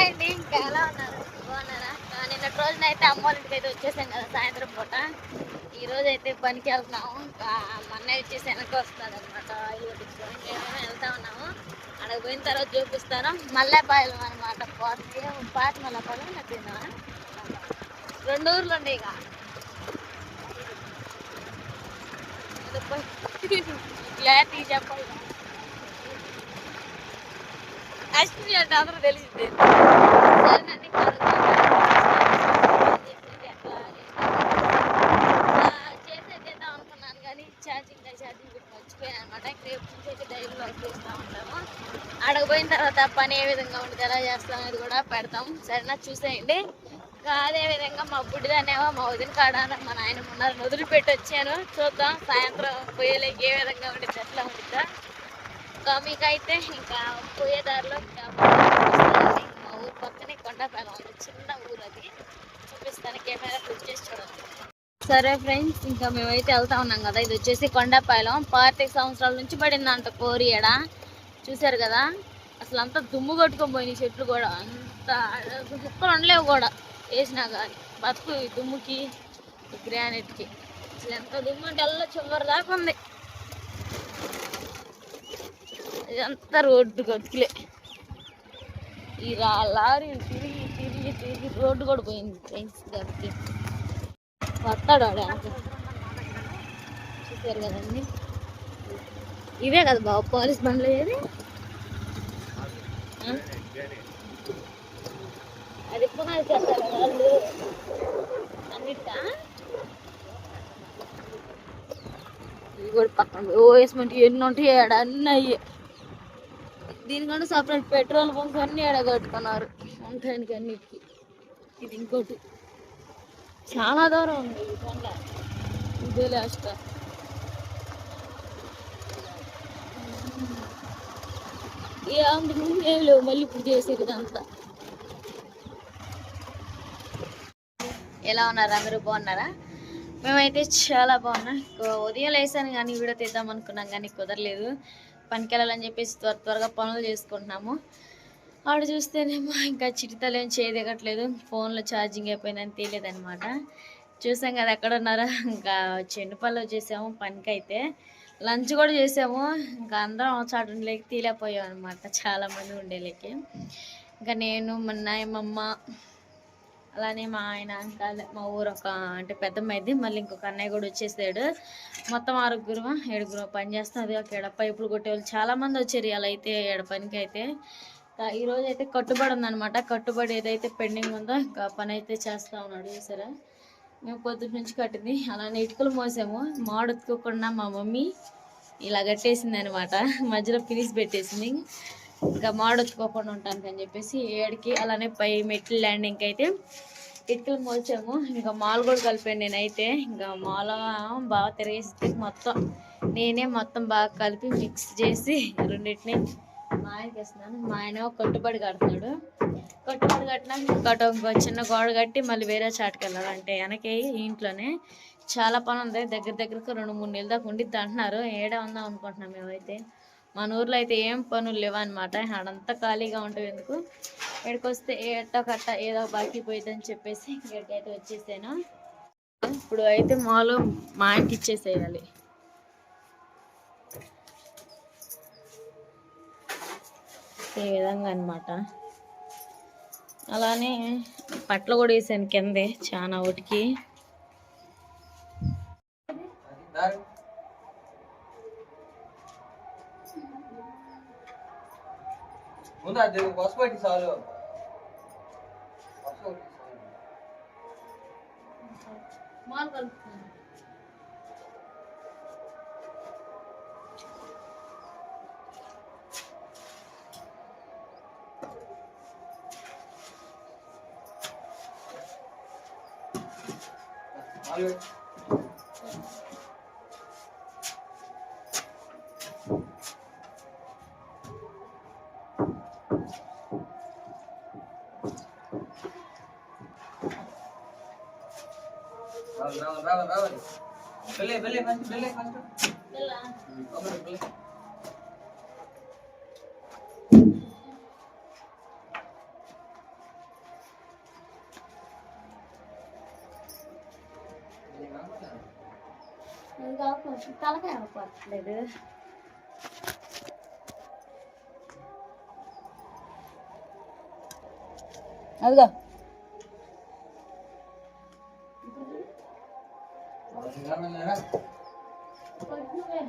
Hi అండి ఇంకా ఎలా ఉన్నారు? బాగున్నారా? నిన్నటి రోజున అయితే అమ్మ వాళ్ళకి అయితే వచ్చేసాం కదా సాయంత్రం పూట. ఈ రోజు అయితే పనికి వెళ్తున్నాము. ఇంకా మా అన్నయ్య వచ్చేసి వెనక వస్తుంది అనమాట వెళ్తా ఉన్నాము. అక్కడ పోయిన తర్వాత చూపిస్తాను. మల్లెపాయలు అనమాట పాటి పాటి మల్లెపాయలు నాకు తిన్నా రెండు ఊర్లు ఉండే ఇక. ఇది పోయి క్లారిటీ చెప్పాలి. అశ్విని అంటే అందరూ తెలిసింది. సరేనండి చేసేది కానీ ఛార్జింగ్ ఛార్జింగ్ పెట్టి మర్చిపోయాను అనమాట రేపు నుంచి అయితే డైలీ వర్క్ చేస్తూ ఉంటాము అక్కడికి తర్వాత పని ఏ విధంగా ఉంటుంది ఎలా చేస్తాం అనేది కూడా పెడతాం సరేనా చూసేయండి ఇంకా అదే విధంగా మా బుడ్డిదానేమో మా వదిన కాడ మా నాయన ఉన్నారు వదిలిపెట్టి వచ్చాను చూద్దాం. సాయంత్రం పోయేలేకి ఏ విధంగా ఉండిద్ది ఎట్లా ఉండిద్దా? ఇంకా మీకైతే ఇంకా పోయే దారిలో ఇంకా మా ఊరు పక్కనే కొండపాలెం ఉంది. చిన్న ఊరు అది. చూపిస్తాను. కెమెరా క్లిక్ చేసి చూడండి. సరే ఫ్రెండ్స్ ఇంకా మేమైతే వెళ్తా ఉన్నాం కదా. ఇది వచ్చేసి కొండపాయలం పాతిక సంవత్సరాల నుంచి పడిందంట కోరి ఎడ చూసారు కదా? అసలు అంతా దుమ్ము కొట్టుకొని పోయినాయి చెట్లు కూడా. అంత కుక్కలు ఉండలేవు కూడా. వేసినా కానీ బతుకు దుమ్ముకి గ్రానైట్కి అసలు ఎంత దుమ్ము అంటే అల్ల చివరి దాకా ఉంది. ఇదంతా రోడ్డు గతుకులే ఈ లారీ తిరిగి తిరిగి తిరిగి రోడ్డు కూడా పోయింది ఫ్రెండ్స్ గతికి వస్తాడు వాడు చూసారు కదండి? ఇవే కదా బాబు పోలీస్ బండ్లు ఏది అది పునాది చేస్తారు వాళ్ళు. అన్నిటా ఇవి కూడా పక్కన ఓఎస్మెంట్ ఎన్ని ఉంటాయి ఆడ అయ్యే. దీనికంటే సపరేట్ పెట్రోల్ బంక్స్ అన్నీ ఎడగొట్టుకున్నారు ఉంటానికి అన్నిటికి. ఇది ఇంకోటి. చాలా దూరం ఉంది ఈ కొండ. ఇదే లాస్ట్ ఏ అందుకు ఏం లేవు. మళ్ళీ ఇప్పుడు చేసేది ఇదంతా. ఎలా ఉన్నారు? అందరూ బాగున్నారా? మేమైతే చాలా బాగున్నాం. ఉదయం లేసాను కానీ వీడియో తీద్దాం అనుకున్నాం కానీ కుదరలేదు. పనికి వెళ్ళాలని చెప్పేసి త్వర త్వరగా పనులు చేసుకుంటున్నాము. ఆవిడ చూస్తేనేమో ఇంకా చిటితలేం చేయదిగట్లేదు ఫోన్లో ఛార్జింగ్ అయిపోయిందని తెలియదనమాట చూసాం కదా ఎక్కడ ఉన్నారా. ఇంకా చెండుపల్లి వచ్చేసాము పనికి అయితే లంచ్ కూడా చేసాము. ఇంకా అందరం చాటు లేక తీలేకపోయాం అనమాట చాలామంది ఉండేలేకి. ఇంకా నేను మొన్న మా అమ్మ అలానే మా ఆయన ఇంకా మా ఊరు ఒక అంటే పెద్దమ్మాయిది. అయితే మళ్ళీ ఇంకొక అన్నయ్య కూడా వచ్చేసాడు. మొత్తం ఆరుగురు ఏడుగురు పని చేస్తుంది ఒక ఎడ పైపులు కొట్టేవాళ్ళు. చాలా మంది వచ్చారు ఇలా అయితే ఏడ పనికి అయితే. ఈరోజు అయితే కట్టుబడి ఉందనమాట కట్టుబడి ఏదైతే పెండింగ్ ఉందో ఇంకా పని అయితే చేస్తా ఉన్నాడు చూసారా? మేము పొద్దున్న నుంచి కట్టింది. అలానే ఇటుకలు మోసాము. మాడెత్తుకోకుండా మా మమ్మీ ఇలా కట్టేసింది అనమాట మధ్యలో పిలిచి పెట్టేసింది. ఇంకా మాడొచ్చుకోకుండా ఉంటానికి అని చెప్పేసి ఏడికి అలానే పై మెట్లు ల్యాండింగ్కి అయితే ఇటుకలు మోల్చాము. ఇంకా మాల్ కూడా కలిపాను నేనైతే. ఇంకా మాల బాగా తిరిగేసి మొత్తం నేనే మొత్తం బాగా కలిపి మిక్స్ చేసి రెండింటిని మా ఆయనకి వేస్తున్నాను మా ఆయన కట్టుబడి కడుతున్నాడు. కట్టుబడి కట్టినాక కట్ట ఇంకో చిన్న గోడ కట్టి మళ్ళీ వేరే చాటుకు వెళ్ళాలంటే వెనకే ఇంట్లోనే చాలా పని ఉంది దగ్గర దగ్గరకు రెండు మూడు నెలల దాకా ఉండిద్ది అంటున్నారు. ఏడా ఉందాం అనుకుంటున్నాం మేమైతే. మన ఊర్లో అయితే ఏం పనులు లేవన్నమాట. ఆడంతా ఖాళీగా ఉంటుంది ఎందుకు? ఇక్కడికి వస్తే ఎట్టో కట్ట ఏదో బాకీ పోయిందని చెప్పేసి ఇక్కడికి అయితే వచ్చేసాను. ఇప్పుడు అయితే మాలు మా ఆయనకి ఇచ్చేసేయాలి. ఈ విధంగా అన్నమాట. అలానే పట్లు కూడా వేసాను కిందే చాలా ఒకటికి ముందు అది వసపెట్టి చాలు. వసపెట్టి చాలు. రావండి రావండి రావండి బెల్లే బెల్లే ఫస్ట్ బెల్లే ఫస్ట్ బెల్లా బెల్లే తలకాయ పట్టలేదు అదిగో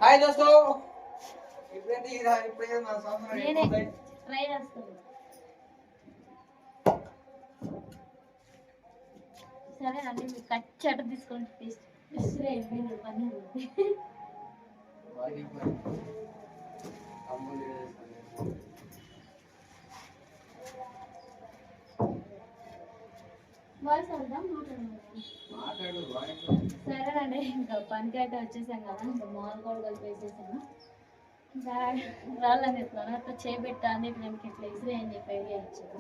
హాయ్ దోస్తో. ఇప్పుడైతే ఇది ఇప్పుడైతే మన సంవత్సరం. ట్రై చేస్తాను. సరేనండి మీరు కచ్చట తీసుకోండి ప్లీజ్ ఇసురే మీరు పని ఉంది. వాడికి మరి అమ్ములు చేస్తాను. వాయిస్ మాట్లాడండి మాట్లాడు సరేనండి ఇంకా పనికి అయితే వచ్చేసాం కదా ఇంకా మాల్ కూడా కలిపి వేసేసాను. ఇంకా రాళ్ళని చెప్తాను అట్లా చేపెట్టా అని నేను ఇట్లా ఇసురే అని చెప్పి ఐడియా ఇచ్చాను.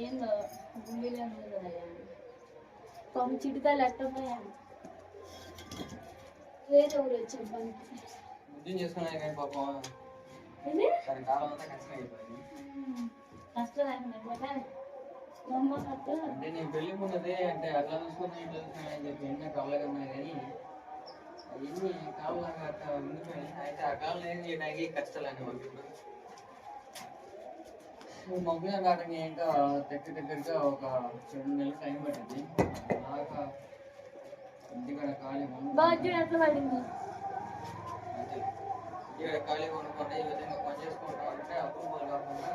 ఏందో గుండీలో ఉంది కదా పాము చిటికాయలు ఎట్టపోయాను వేరే ఊరు వచ్చాం పనికి కానీ పాపం? అంటే నేను పెళ్ళి ఉన్నదే అంటే అట్లా చూసుకున్నా ఇట్లా చూసుకున్నా అని చెప్పి ఎన్నో ఉన్నాయి కానీ అవన్నీ కాళ్ళగా అట్లా ఉండిపోయినాయి అయితే ఆ కాళ్ళు ఏం చేయడానికి కష్టాలు అనేవాళ్ళు ఇప్పుడు మగ్గున ఇంకా దగ్గర దగ్గరగా ఒక రెండు నెలలు టైం పట్టింది. బాగా ఇంటికాడ ఖాళీ పడింది. ఇక్కడ ఖాళీ కొనుక్కుంటే ఈ విధంగా పని చేసుకుంటా అంటే అప్రూవల్ కాకుండా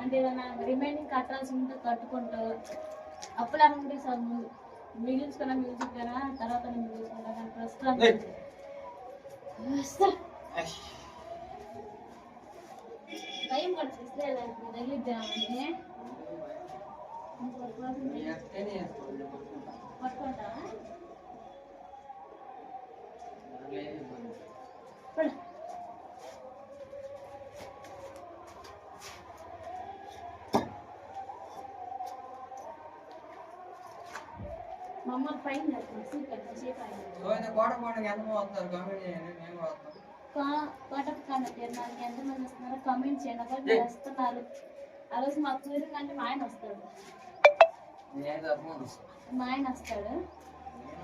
అంటే ఏదైనా రిమైనింగ్ కట్టాల్సి ఉంటే కట్టుకుంటూ అప్పులు అనుకుంటే సార్ ముందు మిగిల్చుకున్నా మిగిల్చుకున్నా తర్వాత నేను మిగిల్చుకున్నా కానీ ప్రస్తుతం. భయం తగిలిద్దామని వేసుకోవాలి, పట్టుకుంటా. పట్టుకుంటా దాంట్లో ఏం ఇబ్బంది లేదు. పడు. మా అమ్మ పైన కోట కోటకి ఎంత వస్తారు కామెంట్ చేయండి కూడా వస్తాను కోటకు కన్నా తీర్మానికి ఎంతమంది వస్తున్నారో? కామెంట్ చేయండి మీరు వస్తున్నారు. ఆ రోజు మా కూతురు కంటే మా ఆయన వస్తాడు. మా ఆయన వస్తాడు.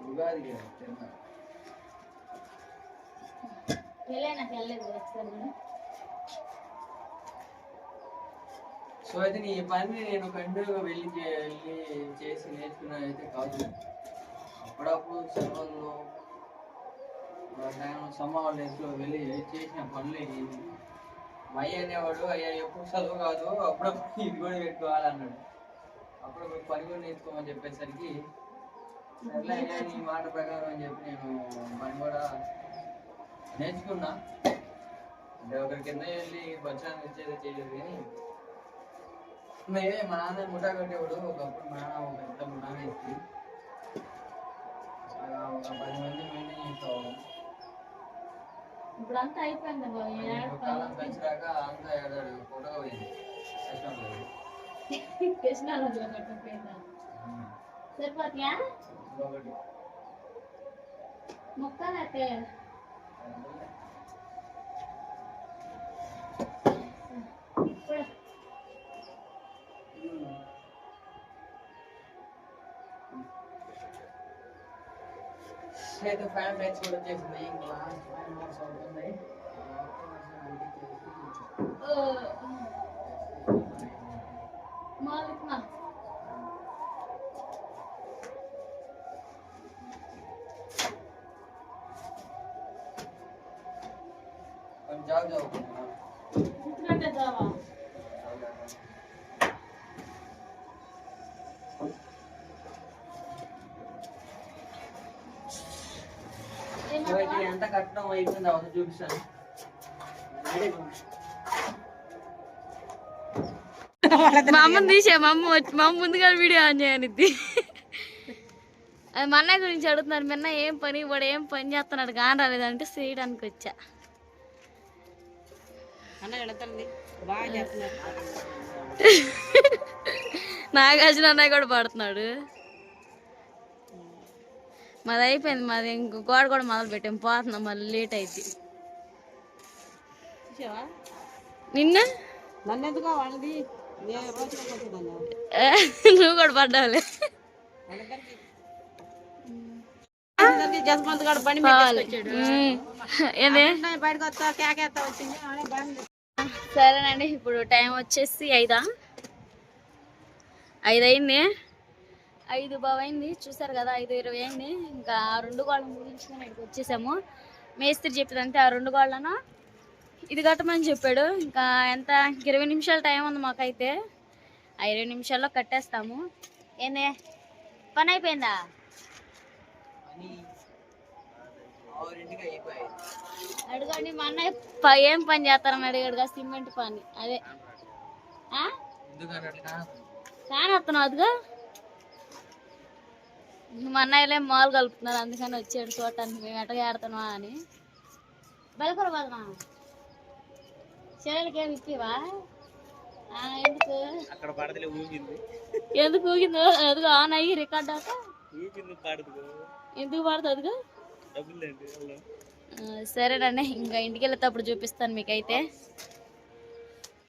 ఉగాది. సో అయితే నీ పని నేను కంటిన్యూగా వెళ్ళి వెళ్ళి చేసి నేర్చుకున్నా అయితే కాదు అప్పుడప్పుడు సెలవుల్లో సమ్మర్ హాలిడేస్లో వెళ్ళి చేసిన పనులు. మా అయ్య అనేవాడు అయ్యా ఎప్పుడు చదువు కాదు అప్పుడప్పుడు ఇది కూడా పెట్టుకోవాలన్నాడు అప్పుడప్పుడు పని కూడా నేర్చుకోమని చెప్పేసరికి సర్లే నీ మాట ప్రకారం అని చెప్పి నేను పని కూడా నేర్చుకున్నా. అంటే ఒకరి కింద వెళ్ళి బచ్చాన్ని ఇచ్చేది చేయలేదు కానీ మా నాన్న ముఠా కట్టేవాడు. ఒకప్పుడు మా నాన్న ఒక పెద్ద ముఠా అలా ఒక పది మంది మెయింటైన్ చేసేవాళ్ళం. ఇప్పుడు అంతా అయిపోయింది. ఈ కాలం అంతా ఏడాడు ఫోటో పోయింది. కృష్ణలో సరిపోతాయా ఒకటి మొక్కలైతే ఇప్పుడు అయితే ఫ్యాన్ లైట్స్ కూడా వచ్చేసింది ఇంకా లాస్ట్ ఫైవ్ మినిట్స్ అవుతుంది మాలిక్ మా ఎంత కట్టడం అయిపోయింది అవన్నీ చూపిస్తాను మా అమ్మని తీసే మా అమ్మ వచ్చి మా అమ్మ ముందుగా వీడియో ఆన్ చేయనిద్ది. అది మా గురించి అడుగుతున్నారు మిన్న ఏం పని? వాడు ఏం పని చేస్తున్నాడు? కాని రాలేదంటే చేయడానికి వచ్చా. నాగార్జున అన్నయ్య కూడా పడుతున్నాడు. మాది అయిపోయింది మాది ఇంకో గోడ కూడా మొదలు పెట్టాం పోతున్నాం మళ్ళీ లేట్ అయింది నిన్న. నువ్వు కూడా పడ్డావులే. జస్మంత్ గారు బండి బయటకు వస్తా కేకేస్తా వచ్చింది. సరేనండి ఇప్పుడు టైం వచ్చేసి ఐదా. ఐదు అయింది ఐదు బాగా అయింది చూసారు కదా ఐదు ఇరవై అయింది. ఇంకా ఆ రెండు గోళ్ళ ముగించుకొని ఇక్కడికి వచ్చేసాము. మేస్త్రి చెప్పిందంటే ఆ రెండు గోళ్ళను ఇది కట్టమని చెప్పాడు. ఇంకా ఎంత? ఇరవై నిమిషాల టైం ఉంది మాకైతే. ఆ ఇరవై నిమిషాల్లో కట్టేస్తాము. ఏంది? పని అయిపోయిందా? అడగండి మా అన్నయ్య ఏం పని చేస్తారని అడిగాడు కదా సిమెంట్ పని. అదే. ఫ్యాన్ వస్తున్నావు అదిగా మా అన్నయ్యలే మాలు కలుపుతున్నారు అందుకని వచ్చాడు చూడటానికి. మేము ఎట్టగా ఆడుతున్నావా అని. బెలకూర బదనా చెల్లెలకి ఏమి ఇచ్చివా ఎందుకు? అక్కడ పడతలే ఊగింది. ఎందుకు ఊగిందో? అదిగో ఆన్ అయ్యి రికార్డ్ ఎందుకు పడుతుంది సరేనండి ఇంకా ఇంటికి వెళ్ళేటప్పుడు చూపిస్తాను మీకైతే.